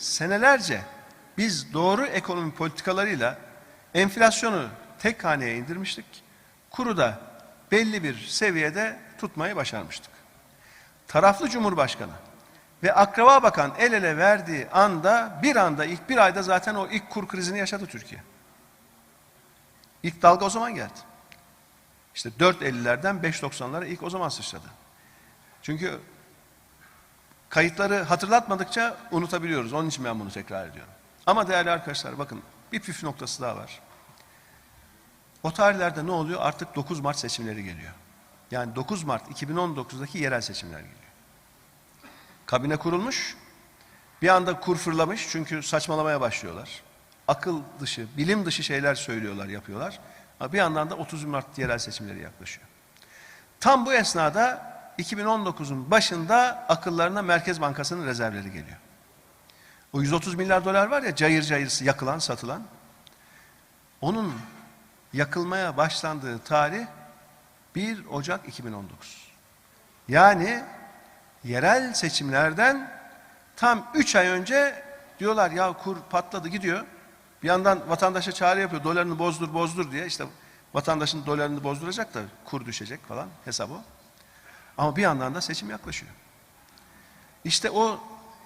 senelerce biz doğru ekonomi politikalarıyla enflasyonu tek haneye indirmiştik. Kuru da belli bir seviyede tutmayı başarmıştık. Taraflı Cumhurbaşkanı ve akraba bakan el ele verdiği anda bir anda ilk bir ayda zaten o ilk kur krizini yaşadı Türkiye. İlk dalga o zaman geldi. İşte 4.50'lerden 5.90'lara ilk o zaman sıçradı. Çünkü kayıtları hatırlatmadıkça unutabiliyoruz. Onun için ben bunu tekrar ediyorum. Ama değerli arkadaşlar bakın bir püf noktası daha var. O tarihlerde ne oluyor? Artık 9 Mart seçimleri geliyor. Yani 9 Mart 2019'daki yerel seçimler geliyor. Kabine kurulmuş. Bir anda kur fırlamış çünkü saçmalamaya başlıyorlar. Akıl dışı, bilim dışı şeyler söylüyorlar, yapıyorlar. Ama bir yandan da 30 Mart yerel seçimleri yaklaşıyor. Tam bu esnada 2019'un başında akıllarına Merkez Bankası'nın rezervleri geliyor. O 130 milyar dolar var ya cayır cayır yakılan, satılan. Onun yakılmaya başlandığı tarih 1 Ocak 2019. Yani yerel seçimlerden tam 3 ay önce diyorlar ya kur patladı gidiyor. Bir yandan vatandaşa çağrı yapıyor dolarını bozdur bozdur diye işte vatandaşın dolarını bozduracak da kur düşecek falan hesabı. Ama bir yandan da seçim yaklaşıyor. İşte o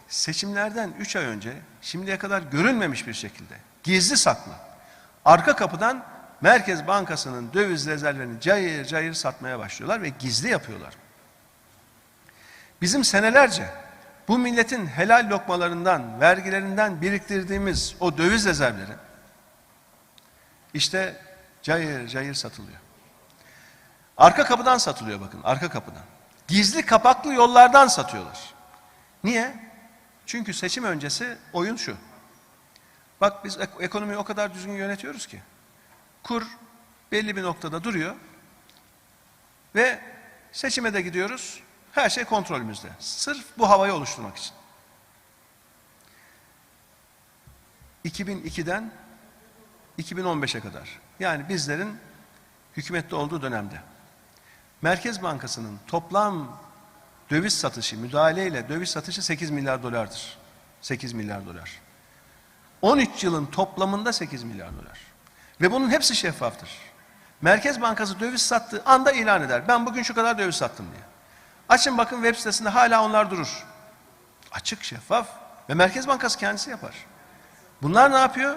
seçimlerden 3 ay önce şimdiye kadar görünmemiş bir şekilde gizli saklı arka kapıdan Merkez Bankası'nın döviz rezervlerini cayır cayır satmaya başlıyorlar ve gizli yapıyorlar. Bizim senelerce bu milletin helal lokmalarından, vergilerinden biriktirdiğimiz o döviz rezervleri işte cayır cayır satılıyor. Arka kapıdan satılıyor bakın, arka kapıdan. Gizli kapaklı yollardan satıyorlar. Niye? Çünkü seçim öncesi oyun şu. Bak biz ek- ekonomiyi o kadar düzgün yönetiyoruz ki. Kur belli bir noktada duruyor. Ve seçime de gidiyoruz. Her şey kontrolümüzde. Sırf bu havayı oluşturmak için. 2002'den 2015'e kadar. Yani bizlerin hükümette olduğu dönemde. Merkez Bankası'nın toplam döviz satışı, müdahaleyle döviz satışı 8 milyar dolardır. 8 milyar dolar. 13 yılın toplamında 8 milyar dolar. Ve bunun hepsi şeffaftır. Merkez Bankası döviz sattığı anda ilan eder. Ben bugün şu kadar döviz sattım diye. Açın bakın web sitesinde hala onlar durur. Açık, şeffaf ve Merkez Bankası kendisi yapar. Bunlar ne yapıyor?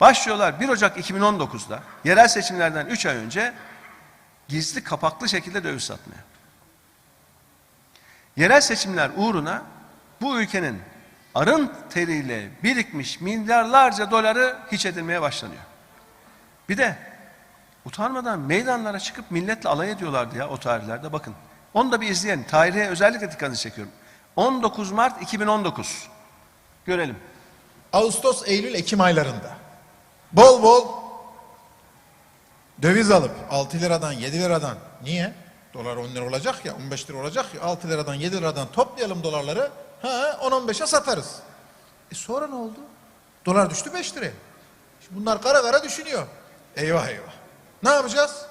Başlıyorlar 1 Ocak 2019'da yerel seçimlerden 3 ay önce gizli kapaklı şekilde döviz satmaya. Yerel seçimler uğruna bu ülkenin arın teriyle birikmiş milyarlarca doları hiç edilmeye başlanıyor. Bir de utanmadan meydanlara çıkıp milletle alay ediyorlardı ya o tarihlerde bakın. Onu da bir izleyelim. Tarihe özellikle dikkatinizi çekiyorum. 19 Mart 2019. Görelim. Ağustos, Eylül, Ekim aylarında bol bol döviz alıp 6 liradan 7 liradan niye? Dolar 10 lira olacak ya 15 lira olacak ya 6 liradan 7 liradan toplayalım dolarları ha 10-15'e satarız. E sonra ne oldu? Dolar düştü 5 liraya. Şimdi bunlar kara kara düşünüyor. Eyvah eyvah. Ne yapacağız?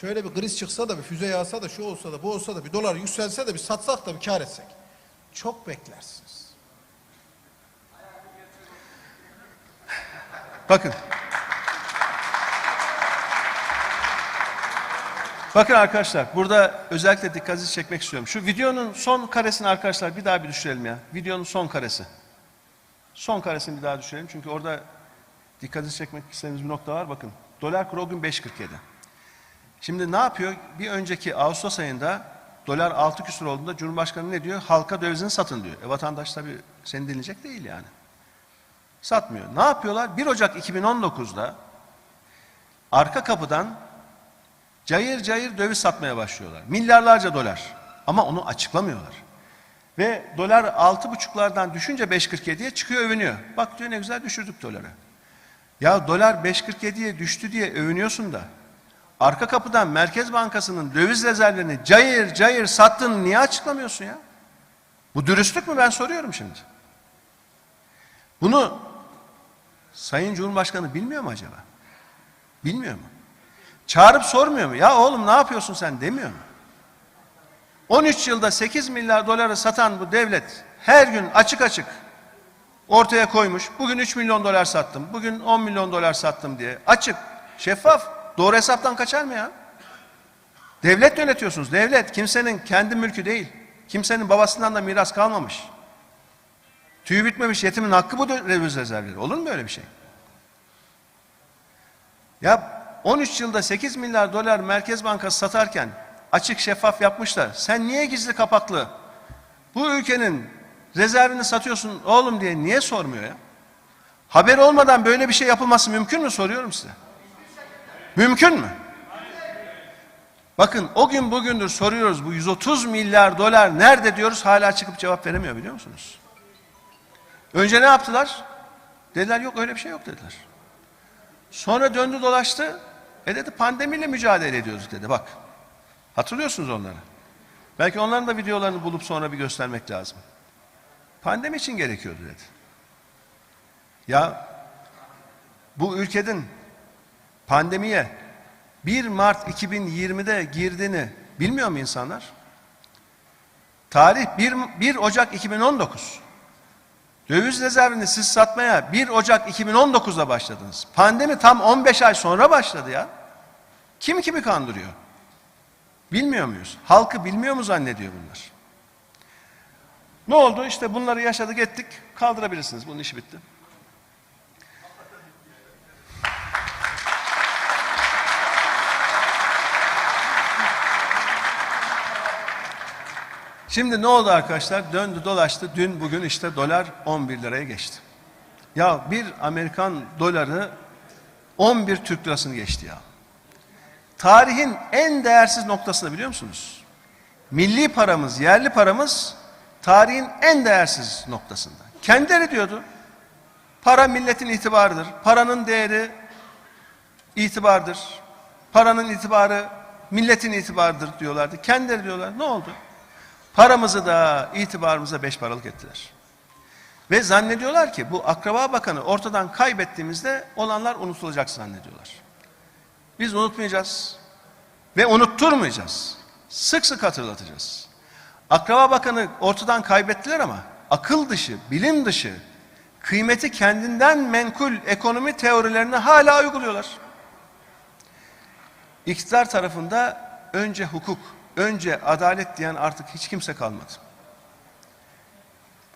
Şöyle bir kriz çıksa da bir füze yağsa da şu olsa da bu olsa da bir dolar yükselse de bir satsak da bir kar etsek. Çok beklersiniz. Bakın. Bakın arkadaşlar burada özellikle dikkatinizi çekmek istiyorum. Şu videonun son karesini arkadaşlar bir daha bir düşürelim ya. Videonun son karesi. Son karesini bir daha düşürelim. Çünkü orada dikkatinizi çekmek istediğimiz bir nokta var. Bakın dolar kuru gün 5.47. Şimdi ne yapıyor? Bir önceki Ağustos ayında dolar 6 küsur olduğunda Cumhurbaşkanı ne diyor? Halka dövizini satın diyor. E vatandaş tabii seni dinleyecek değil yani. Satmıyor. Ne yapıyorlar? 1 Ocak 2019'da arka kapıdan cayır cayır döviz satmaya başlıyorlar. Milyarlarca dolar. Ama onu açıklamıyorlar. Ve dolar 6,5'lardan düşünce 5.47'ye çıkıyor övünüyor. Bak diyor ne güzel düşürdük doları. Ya dolar 5.47'ye düştü diye övünüyorsun da arka kapıdan Merkez Bankası'nın döviz rezervlerini cayır cayır sattığını niye açıklamıyorsun ya? Bu dürüstlük mü ben soruyorum şimdi. Bunu Sayın Cumhurbaşkanı bilmiyor mu acaba? Bilmiyor mu? Çağırıp sormuyor mu? Ya oğlum ne yapıyorsun sen demiyor mu? 13 yılda 8 milyar doları satan bu devlet her gün açık açık ortaya koymuş. Bugün 3 milyon dolar sattım, bugün 10 milyon dolar sattım diye. Açık, şeffaf, doğru hesaptan kaçar mı ya? Devlet yönetiyorsunuz. Devlet kimsenin kendi mülkü değil. Kimsenin babasından da miras kalmamış. Tüyü bitmemiş yetimin hakkı bu döviz rezervleri. Olur mu böyle bir şey? Ya 13 yılda 8 milyar dolar Merkez Bankası satarken açık şeffaf yapmışlar. Sen niye gizli kapaklı bu ülkenin rezervini satıyorsun oğlum diye niye sormuyor ya? Haber olmadan böyle bir şey yapılması mümkün mü soruyorum size. Mümkün mü? Bakın o gün bugündür soruyoruz bu 130 milyar dolar nerede diyoruz hala çıkıp cevap veremiyor biliyor musunuz? Önce ne yaptılar? Dediler yok öyle bir şey yok dediler. Sonra döndü dolaştı. E dedi pandemiyle mücadele ediyoruz dedi bak. Hatırlıyorsunuz onları. Belki onların da videolarını bulup sonra bir göstermek lazım. Pandemi için gerekiyordu dedi. Ya bu ülkenin pandemiye 1 Mart 2020'de girdiğini bilmiyor mu insanlar? Tarih 1, 1 Ocak 2019. Döviz rezervini siz satmaya 1 Ocak 2019'da başladınız. Pandemi tam 15 ay sonra başladı ya. Kim kimi kandırıyor? Bilmiyor muyuz? Halkı bilmiyor mu zannediyor bunlar? Ne oldu? İşte bunları yaşadık ettik. Kaldırabilirsiniz. Bunun işi bitti. Şimdi ne oldu arkadaşlar? Döndü dolaştı. Dün bugün işte dolar 11 liraya geçti. Ya bir Amerikan doları 11 Türk lirasını geçti ya. Tarihin en değersiz noktasını biliyor musunuz? Milli paramız, yerli paramız tarihin en değersiz noktasında. Kendileri diyordu. Para milletin itibarıdır. Paranın değeri itibardır. Paranın itibarı milletin itibarıdır diyorlardı. Kendileri diyorlar. Ne oldu? Paramızı da itibarımıza beş paralık ettiler. Ve zannediyorlar ki bu akraba bakanı ortadan kaybettiğimizde olanlar unutulacak zannediyorlar. Biz unutmayacağız ve unutturmayacağız. Sık sık hatırlatacağız. Akraba bakanı ortadan kaybettiler ama akıl dışı, bilim dışı, kıymeti kendinden menkul ekonomi teorilerini hala uyguluyorlar. İktidar tarafında önce hukuk, önce adalet diyen artık hiç kimse kalmadı.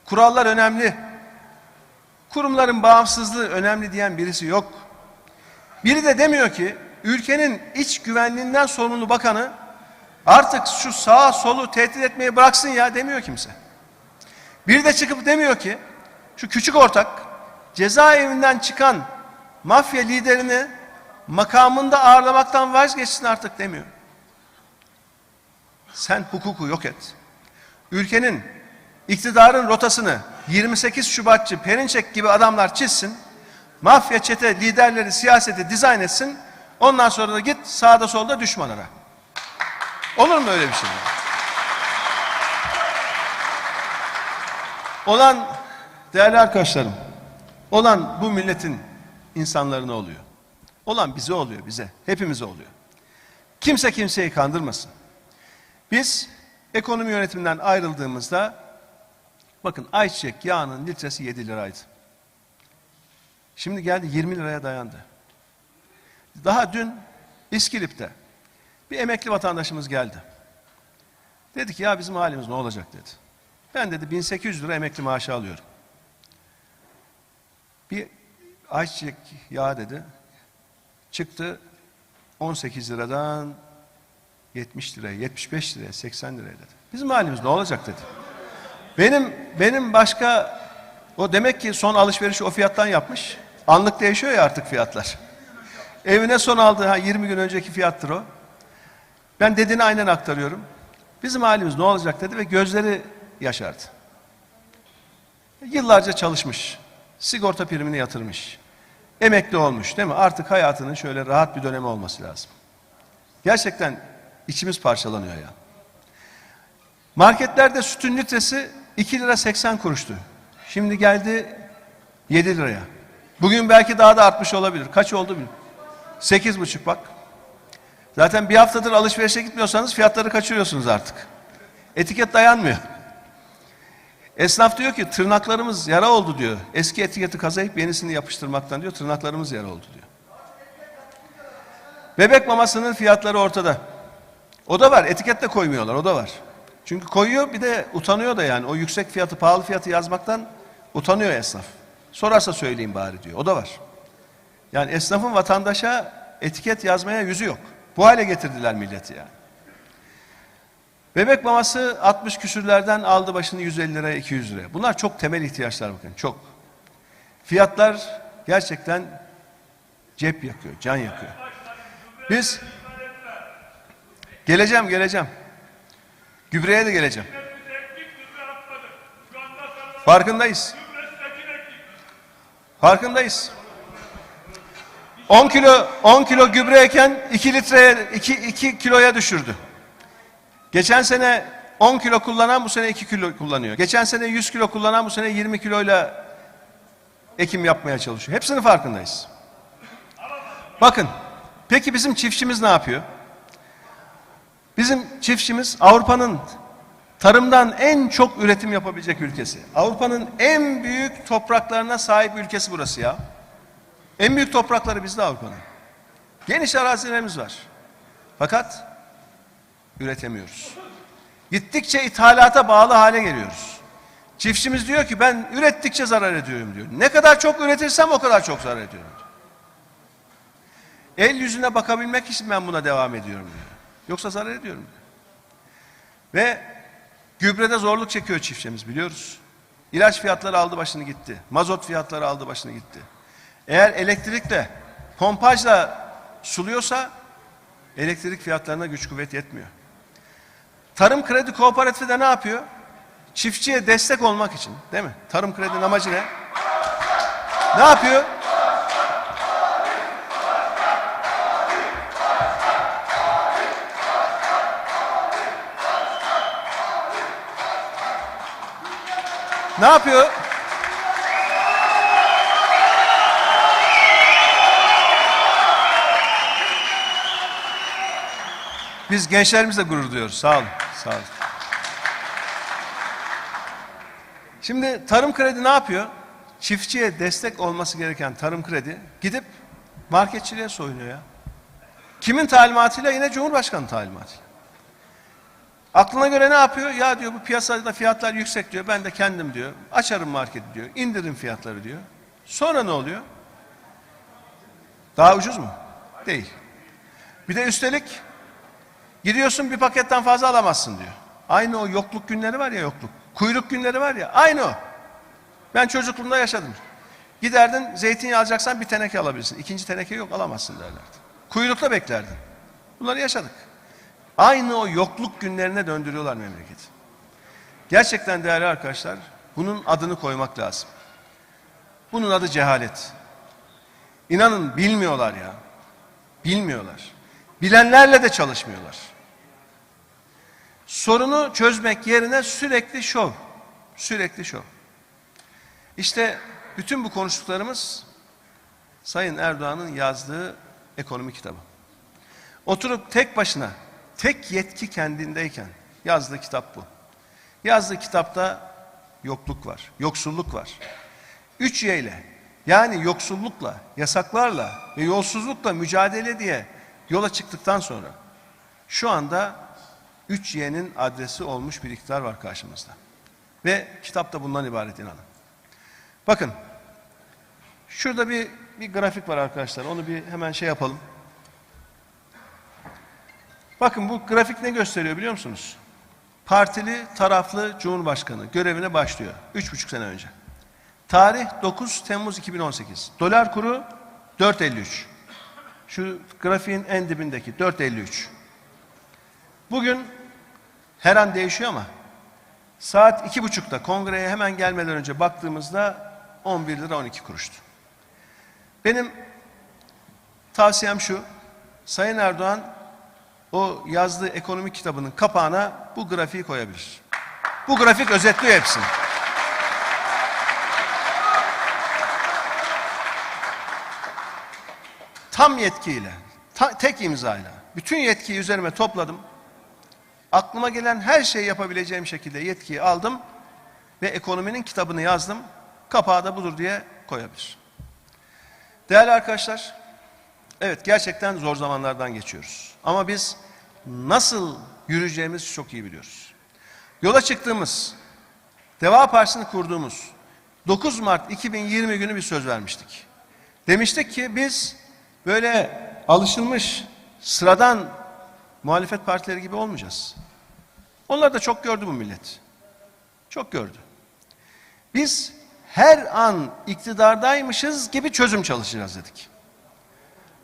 Kurallar önemli. Kurumların bağımsızlığı önemli diyen birisi yok. Biri de demiyor ki ülkenin iç güvenliğinden sorumlu bakanı artık şu sağa solu tehdit etmeyi bıraksın ya demiyor kimse. Biri de çıkıp demiyor ki şu küçük ortak cezaevinden çıkan mafya liderini makamında ağırlamaktan vazgeçsin artık demiyor. Sen hukuku yok et. Ülkenin iktidarın rotasını 28 Şubatçı Perinçek gibi adamlar çizsin. Mafya çete liderleri siyaseti dizayn etsin. Ondan sonra da git sağda solda düşman ara. Olur mu öyle bir şey? Olan değerli arkadaşlarım, olan bu milletin insanlarına oluyor. Olan bize oluyor, bize. Hepimize oluyor. Kimse kimseyi kandırmasın. Biz ekonomi yönetiminden ayrıldığımızda bakın ayçiçek yağının litresi 7 liraydı. Şimdi geldi 20 liraya dayandı. Daha dün İskilip'te bir emekli vatandaşımız geldi. Dedi ki ya bizim halimiz ne olacak dedi. Ben dedi 1800 lira emekli maaşı alıyorum. Bir ayçiçek yağı dedi. Çıktı 18 liradan 70 liraya, 75 liraya, 80 liraya dedi. Bizim halimiz ne olacak dedi. Benim benim başka o demek ki son alışverişi o fiyattan yapmış. Anlık değişiyor ya artık fiyatlar. Evine son aldığı ha 20 gün önceki fiyattır o. Ben dediğini aynen aktarıyorum. Bizim halimiz ne olacak dedi ve gözleri yaşardı. Yıllarca çalışmış. Sigorta primini yatırmış. Emekli olmuş değil mi? Artık hayatının şöyle rahat bir dönemi olması lazım. Gerçekten içimiz parçalanıyor ya. Marketlerde sütün litresi 2 lira 80 kuruştu. Şimdi geldi 7 liraya. Bugün belki daha da artmış olabilir. Kaç oldu bilmiyorum. 8 buçuk bak. Zaten bir haftadır alışverişe gitmiyorsanız fiyatları kaçırıyorsunuz artık. Etiket dayanmıyor. Esnaf diyor ki tırnaklarımız yara oldu diyor. Eski etiketi kazayıp yenisini yapıştırmaktan diyor tırnaklarımız yara oldu diyor. Bebek mamasının fiyatları ortada. O da var. Etikette koymuyorlar. O da var. Çünkü koyuyor bir de utanıyor da yani. O yüksek fiyatı, pahalı fiyatı yazmaktan utanıyor esnaf. Sorarsa söyleyeyim bari diyor. O da var. Yani esnafın vatandaşa etiket yazmaya yüzü yok. Bu hale getirdiler milleti yani. Bebek maması 60 küsürlerden aldı başını 150 liraya 200 liraya. Bunlar çok temel ihtiyaçlar bakın çok. Fiyatlar gerçekten cep yakıyor, can yakıyor. Biz geleceğim geleceğim. Gübreye de geleceğim. Farkındayız. Farkındayız. 10 kilo 10 kilo gübreyken 2 litreye 2 2 kiloya düşürdü. Geçen sene 10 kilo kullanan bu sene 2 kilo kullanıyor. Geçen sene 100 kilo kullanan bu sene 20 kiloyla ekim yapmaya çalışıyor. Hepsinin farkındayız. Bakın, peki bizim çiftçimiz ne yapıyor? Bizim çiftçimiz Avrupa'nın tarımdan en çok üretim yapabilecek ülkesi. Avrupa'nın en büyük topraklarına sahip ülkesi burası ya. En büyük toprakları bizde Avrupa'nın. Geniş arazilerimiz var. Fakat üretemiyoruz. Gittikçe ithalata bağlı hale geliyoruz. Çiftçimiz diyor ki ben ürettikçe zarar ediyorum diyor. Ne kadar çok üretirsem o kadar çok zarar ediyorum diyor. El yüzüne bakabilmek için ben buna devam ediyorum diyor. Yoksa zarar ediyorum diyor. Ve gübrede zorluk çekiyor çiftçimiz biliyoruz. İlaç fiyatları aldı başını gitti. Mazot fiyatları aldı başını gitti. Eğer elektrikle, pompajla suluyorsa elektrik fiyatlarına güç kuvvet yetmiyor. Tarım Kredi Kooperatifi de ne yapıyor? Çiftçiye destek olmak için değil mi? Tarım kredinin amacı ne? Ne yapıyor? Ne yapıyor? Biz gençlerimizle gurur duyuyoruz. Sağ olun. Sağ olun. Şimdi tarım kredi ne yapıyor? Çiftçiye destek olması gereken tarım kredi gidip marketçiliğe soyunuyor ya. Kimin talimatıyla? Yine Cumhurbaşkanı talimatıyla. Aklına göre ne yapıyor? Ya diyor bu piyasada fiyatlar yüksek diyor. Ben de kendim diyor. Açarım marketi diyor. İndiririm fiyatları diyor. Sonra ne oluyor? Daha ucuz mu? Değil. Bir de üstelik gidiyorsun bir paketten fazla alamazsın diyor. Aynı o yokluk günleri var ya yokluk. Kuyruk günleri var ya aynı o. Ben çocukluğumda yaşadım. Giderdin zeytinyağı alacaksan bir teneke alabilirsin. İkinci teneke yok alamazsın derlerdi. Kuyrukta beklerdin. Bunları yaşadık. Aynı o yokluk günlerine döndürüyorlar memleketi. Gerçekten değerli arkadaşlar bunun adını koymak lazım. Bunun adı cehalet. İnanın bilmiyorlar ya. Bilmiyorlar. Bilenlerle de çalışmıyorlar. Sorunu çözmek yerine sürekli şov. Sürekli şov. İşte bütün bu konuştuklarımız Sayın Erdoğan'ın yazdığı ekonomi kitabı. Oturup tek başına, tek yetki kendindeyken yazdığı kitap bu. Yazdığı kitapta yokluk var, yoksulluk var. Üç Y ile yani yoksullukla, yasaklarla ve yolsuzlukla mücadele diye yola çıktıktan sonra şu anda 3Y'nin adresi olmuş bir iktidar var karşımızda. Ve kitap da bundan ibaret inanın. Bakın şurada bir, bir grafik var arkadaşlar. Onu bir hemen şey yapalım. Bakın bu grafik ne gösteriyor biliyor musunuz? Partili, taraflı Cumhurbaşkanı görevine başlıyor. Üç buçuk sene önce. Tarih 9 Temmuz 2018. Dolar kuru 4.53. Şu grafiğin en dibindeki 4.53. Bugün her an değişiyor ama saat iki buçukta kongreye hemen gelmeden önce baktığımızda 11 lira 12 kuruştu. Benim tavsiyem şu. Sayın Erdoğan o yazdığı ekonomik kitabının kapağına bu grafiği koyabilir. Bu grafik özetliyor hepsini. Tam yetkiyle, ta- tek imzayla, bütün yetkiyi üzerime topladım. Aklıma gelen her şeyi yapabileceğim şekilde yetkiyi aldım ve ekonominin kitabını yazdım. Kapağı da budur diye koyabilir. Değerli arkadaşlar, evet gerçekten zor zamanlardan geçiyoruz. Ama biz nasıl yürüyeceğimizi çok iyi biliyoruz. Yola çıktığımız, Deva Partisi'ni kurduğumuz 9 Mart 2020 günü bir söz vermiştik. Demiştik ki biz böyle alışılmış sıradan muhalefet partileri gibi olmayacağız. Onlar da çok gördü bu millet. Çok gördü. Biz her an iktidardaymışız gibi çözüm çalışacağız dedik.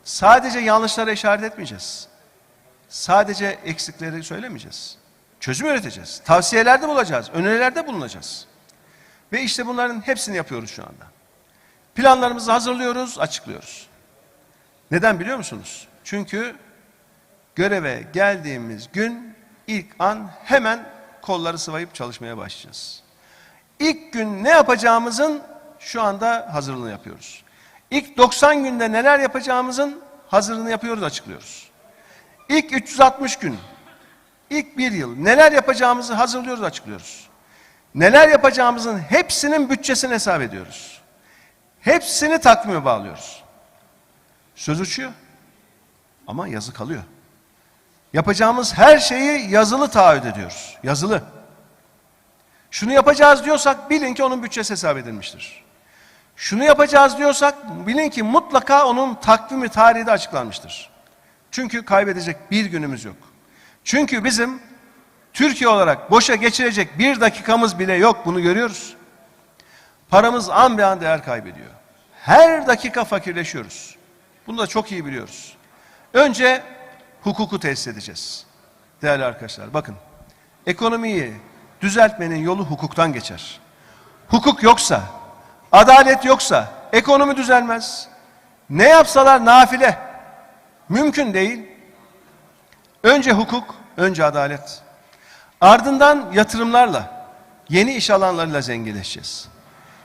Sadece yanlışlara işaret etmeyeceğiz. Sadece eksikleri söylemeyeceğiz. Çözüm üreteceğiz. Tavsiyelerde bulacağız. Önerilerde bulunacağız. Ve işte bunların hepsini yapıyoruz şu anda. Planlarımızı hazırlıyoruz, açıklıyoruz. Neden biliyor musunuz? Çünkü göreve geldiğimiz gün ilk an hemen kolları sıvayıp çalışmaya başlayacağız. İlk gün ne yapacağımızın şu anda hazırlığını yapıyoruz. İlk 90 günde neler yapacağımızın hazırlığını yapıyoruz, açıklıyoruz. İlk 360 gün, ilk bir yıl neler yapacağımızı hazırlıyoruz, açıklıyoruz. Neler yapacağımızın hepsinin bütçesini hesap ediyoruz. Hepsini takvime bağlıyoruz. Söz uçuyor ama yazı kalıyor. Yapacağımız her şeyi yazılı taahhüt ediyoruz. Yazılı. Şunu yapacağız diyorsak bilin ki onun bütçesi hesap edilmiştir. Şunu yapacağız diyorsak bilin ki mutlaka onun takvimi tarihi de açıklanmıştır. Çünkü kaybedecek bir günümüz yok. Çünkü bizim Türkiye olarak boşa geçirecek bir dakikamız bile yok bunu görüyoruz. Paramız an be an değer kaybediyor. Her dakika fakirleşiyoruz. Bunu da çok iyi biliyoruz. Önce hukuku tesis edeceğiz. Değerli arkadaşlar bakın. Ekonomiyi düzeltmenin yolu hukuktan geçer. Hukuk yoksa, adalet yoksa ekonomi düzelmez. Ne yapsalar nafile. Mümkün değil. Önce hukuk, önce adalet. Ardından yatırımlarla, yeni iş alanlarıyla zenginleşeceğiz.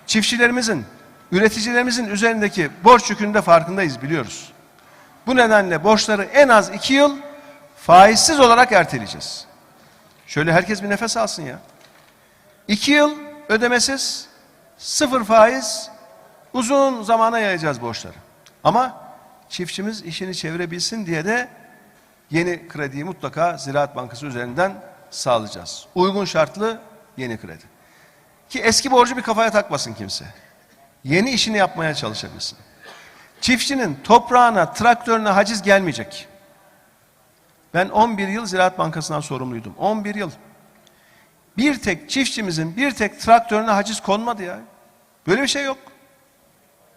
Çiftçilerimizin, üreticilerimizin üzerindeki borç yükünün de farkındayız biliyoruz. Bu nedenle borçları en az iki yıl faizsiz olarak erteleyeceğiz. Şöyle herkes bir nefes alsın ya. İki yıl ödemesiz, sıfır faiz, uzun zamana yayacağız borçları. Ama çiftçimiz işini çevirebilsin diye de yeni krediyi mutlaka Ziraat Bankası üzerinden sağlayacağız. Uygun şartlı yeni kredi. Ki eski borcu bir kafaya takmasın kimse. Yeni işini yapmaya çalışabilsin. Çiftçinin toprağına, traktörüne haciz gelmeyecek. Ben 11 yıl Ziraat Bankası'ndan sorumluydum. 11 yıl. Bir tek çiftçimizin bir tek traktörüne haciz konmadı ya. Böyle bir şey yok.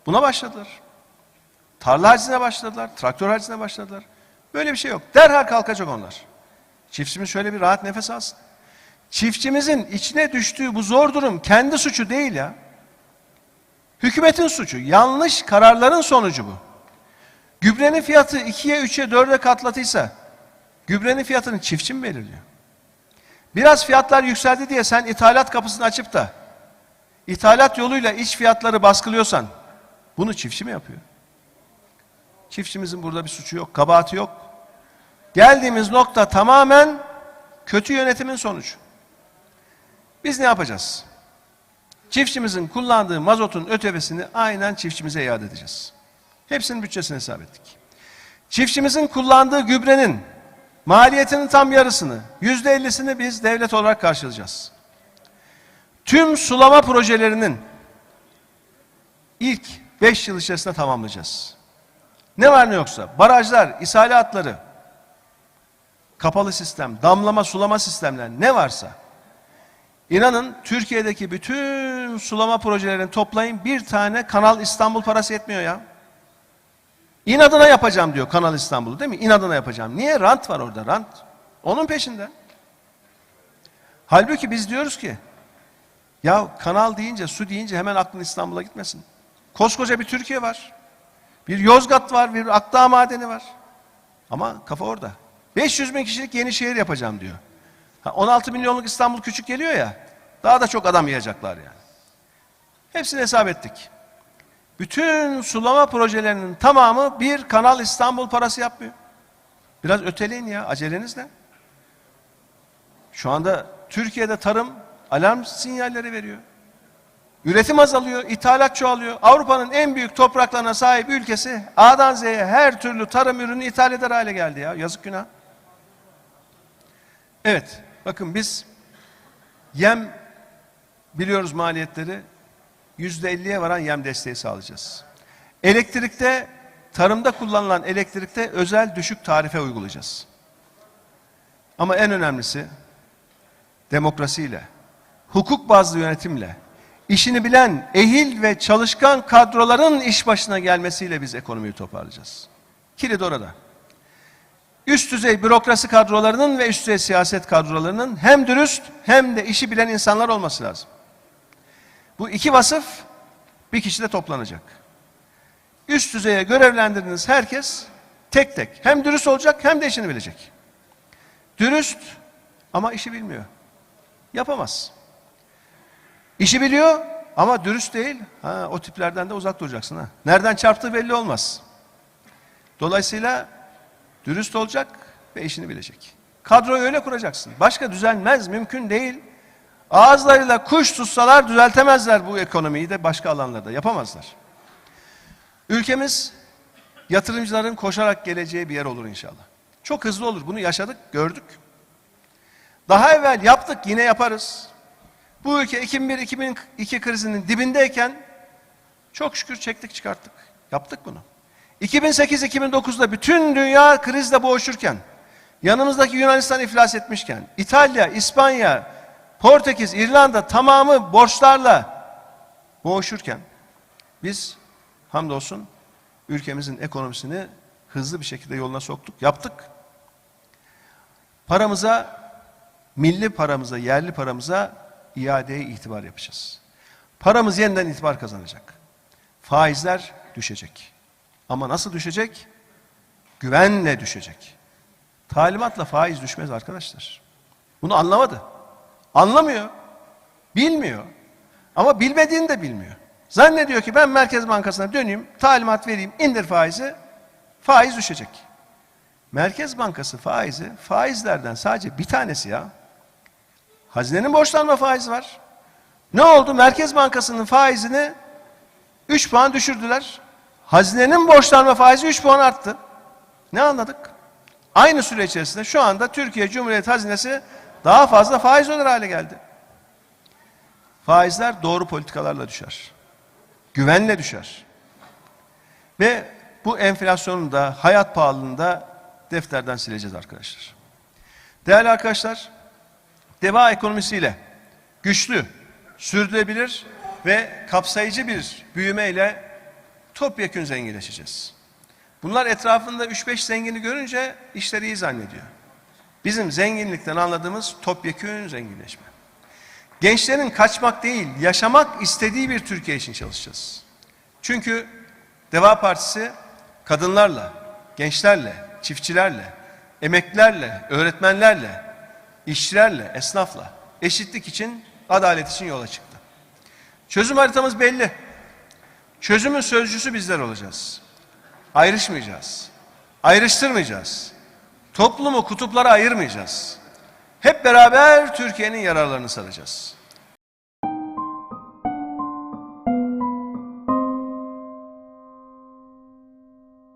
Buna başladılar. Tarla hacizine başladılar, traktör hacizine başladılar. Böyle bir şey yok. Derhal kalkacak onlar. Çiftçimiz şöyle bir rahat nefes alsın. Çiftçimizin içine düştüğü bu zor durum kendi suçu değil ya. Hükümetin suçu. Yanlış kararların sonucu bu. Gübrenin fiyatı 2'ye, 3'e, 4'e katlatıysa gübrenin fiyatını çiftçi mi belirliyor? Biraz fiyatlar yükseldi diye sen ithalat kapısını açıp da ithalat yoluyla iç fiyatları baskılıyorsan bunu çiftçi mi yapıyor? Çiftçimizin burada bir suçu yok, kabahati yok. Geldiğimiz nokta tamamen kötü yönetimin sonucu. Biz ne yapacağız? Çiftçimizin kullandığı mazotun ötevesini aynen çiftçimize iade edeceğiz. Hepsinin bütçesini hesap ettik. Çiftçimizin kullandığı gübrenin maliyetinin tam yarısını, yüzde ellisini biz devlet olarak karşılayacağız. Tüm sulama projelerinin ilk beş yıl içerisinde tamamlayacağız. Ne var ne yoksa barajlar, hatları, kapalı sistem, damlama sulama sistemler ne varsa inanın Türkiye'deki bütün sulama projelerini toplayın bir tane Kanal İstanbul parası yetmiyor ya. İnadına yapacağım diyor Kanal İstanbul'u değil mi? İnadına yapacağım. Niye? Rant var orada rant. Onun peşinde. Halbuki biz diyoruz ki ya kanal deyince, su deyince hemen aklın İstanbul'a gitmesin. Koskoca bir Türkiye var. Bir Yozgat var, bir Akdağ madeni var. Ama kafa orada. 500 bin kişilik yeni şehir yapacağım diyor. Ha, 16 milyonluk İstanbul küçük geliyor ya, daha da çok adam yiyecekler yani. Hepsini hesap ettik. Bütün sulama projelerinin tamamı bir Kanal İstanbul parası yapmıyor. Biraz öteleyin ya, aceleniz ne? Şu anda Türkiye'de tarım alarm sinyalleri veriyor. Üretim azalıyor, ithalat çoğalıyor. Avrupa'nın en büyük topraklarına sahip ülkesi A'dan Z'ye her türlü tarım ürünü ithal eder hale geldi ya. Yazık günah. Evet, bakın biz yem biliyoruz maliyetleri yüzde elliye varan yem desteği sağlayacağız. Elektrikte, tarımda kullanılan elektrikte özel düşük tarife uygulayacağız. Ama en önemlisi demokrasiyle, hukuk bazlı yönetimle, işini bilen, ehil ve çalışkan kadroların iş başına gelmesiyle biz ekonomiyi toparlayacağız. Kilit orada. Üst düzey bürokrasi kadrolarının ve üst düzey siyaset kadrolarının hem dürüst hem de işi bilen insanlar olması lazım. Bu iki vasıf bir kişide toplanacak. Üst düzeye görevlendirdiğiniz herkes tek tek hem dürüst olacak hem de işini bilecek. Dürüst ama işi bilmiyor. Yapamaz. İşi biliyor ama dürüst değil. Ha, o tiplerden de uzak duracaksın. Ha. Nereden çarptığı belli olmaz. Dolayısıyla dürüst olacak ve işini bilecek. Kadroyu öyle kuracaksın. Başka düzelmez, mümkün değil. Ağızlarıyla kuş tutsalar düzeltemezler bu ekonomiyi de başka alanlarda yapamazlar. Ülkemiz yatırımcıların koşarak geleceği bir yer olur inşallah. Çok hızlı olur. Bunu yaşadık, gördük. Daha evvel yaptık, yine yaparız. Bu ülke 2001-2002 krizinin dibindeyken çok şükür çektik çıkarttık. Yaptık bunu. 2008-2009'da bütün dünya krizle boğuşurken, yanımızdaki Yunanistan iflas etmişken, İtalya, İspanya, Portekiz, İrlanda tamamı borçlarla boğuşurken biz hamdolsun ülkemizin ekonomisini hızlı bir şekilde yoluna soktuk, yaptık. Paramıza, milli paramıza, yerli paramıza iadeye itibar yapacağız. Paramız yeniden itibar kazanacak. Faizler düşecek. Ama nasıl düşecek? Güvenle düşecek. Talimatla faiz düşmez arkadaşlar. Bunu anlamadı. Anlamıyor. Bilmiyor. Ama bilmediğini de bilmiyor. Zannediyor ki ben Merkez Bankası'na döneyim, talimat vereyim, indir faizi, faiz düşecek. Merkez Bankası faizi, faizlerden sadece bir tanesi ya. Hazinenin borçlanma faizi var. Ne oldu? Merkez Bankası'nın faizini 3 puan düşürdüler. Hazinenin borçlanma faizi 3 puan arttı. Ne anladık? Aynı süre içerisinde şu anda Türkiye Cumhuriyet Hazinesi daha fazla faiz öder hale geldi. Faizler doğru politikalarla düşer. Güvenle düşer. Ve bu enflasyonu da hayat pahalılığını da defterden sileceğiz arkadaşlar. Değerli arkadaşlar, deva ekonomisiyle güçlü, sürdürülebilir ve kapsayıcı bir büyümeyle topyekün zenginleşeceğiz. Bunlar etrafında 3-5 zengini görünce işleri iyi zannediyor. Bizim zenginlikten anladığımız topyekün zenginleşme. Gençlerin kaçmak değil, yaşamak istediği bir Türkiye için çalışacağız. Çünkü Deva Partisi kadınlarla, gençlerle, çiftçilerle, emeklilerle, öğretmenlerle, işçilerle, esnafla eşitlik için, adalet için yola çıktı. Çözüm haritamız belli. Çözümün sözcüsü bizler olacağız. Ayrışmayacağız. Ayrıştırmayacağız. Toplumu kutuplara ayırmayacağız. Hep beraber Türkiye'nin yararlarını saracağız.